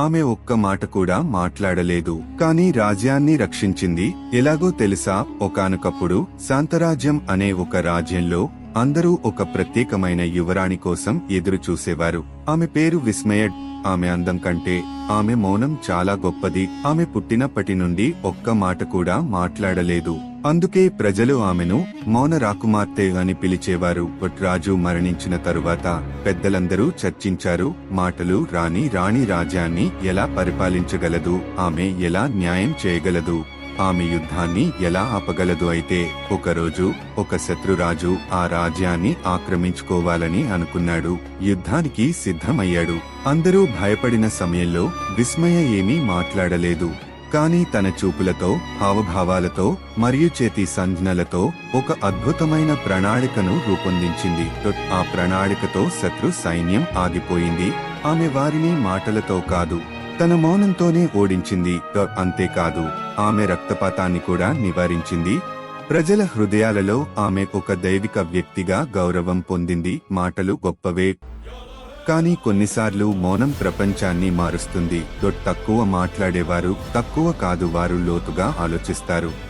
ఆమె ఒక్క మాట కూడా మాట్లాడలేదు. కానీ రాజ్యాన్ని రక్షించింది. ఎలాగో తెలుసా? ఒకనొకప్పుడు శాంతరాజ్యం అనే ఒక రాజ్యంలో అందరూ ఒక ప్రత్యేకమైన యువరాణి కోసం ఎదురుచూసేవారు. ఆమె పేరు విస్మయ ఆమె అందం కంటే ఆమె మౌనం చాలా గొప్పది. ఆమె పుట్టినప్పటి నుండి ఒక్క మాట కూడా మాట్లాడలేదు. అందుకే ప్రజలు ఆమెను మౌన రాకుమార్తె అని పిలిచేవారు. రాజు మరణించిన తరువాత పెద్దలందరూ చర్చించారు. మాటలు రాణి రాణి రాజ్యాన్ని ఎలా పరిపాలించగలదు? ఆమె ఎలా న్యాయం చేయగలదు? ఆమె యుద్ధాన్ని ఎలా ఆపగలదు అయితే? ఒకరోజు ఒక శత్రురాజు ఆ రాజ్యాన్ని ఆక్రమించుకోవాలని అనుకున్నాడు. యుద్ధానికి సిద్ధమయ్యాడు. అందరూ భయపడిన సమయంలో విస్మయ ఏమీ మాట్లాడలేదు. కానీ తన చూపులతో హావభావాలతో మరియు చేతి సంజ్ఞలతో ఒక అద్భుతమైన ప్రణాళికను రూపొందించింది. ఆ ప్రణాళికతో శత్రు సైన్యం ఆగిపోయింది. ఆమె వారిని మాటలతో కాదు తన మౌనంతోనే ఓడించింది. అంతేకాదు ఆమె రక్తపాతాన్ని కూడా నివారించింది. ప్రజల హృదయాలలో ఆమె ఒక దైవిక వ్యక్తిగా గౌరవం పొందింది. మాటలు గొప్పవే. కానీ కొన్నిసార్లు మౌనం ప్రపంచాన్ని మారుస్తుంది. తక్కువ మాట్లాడేవారు తక్కువ కాదు వారు లోతుగా ఆలోచిస్తారు.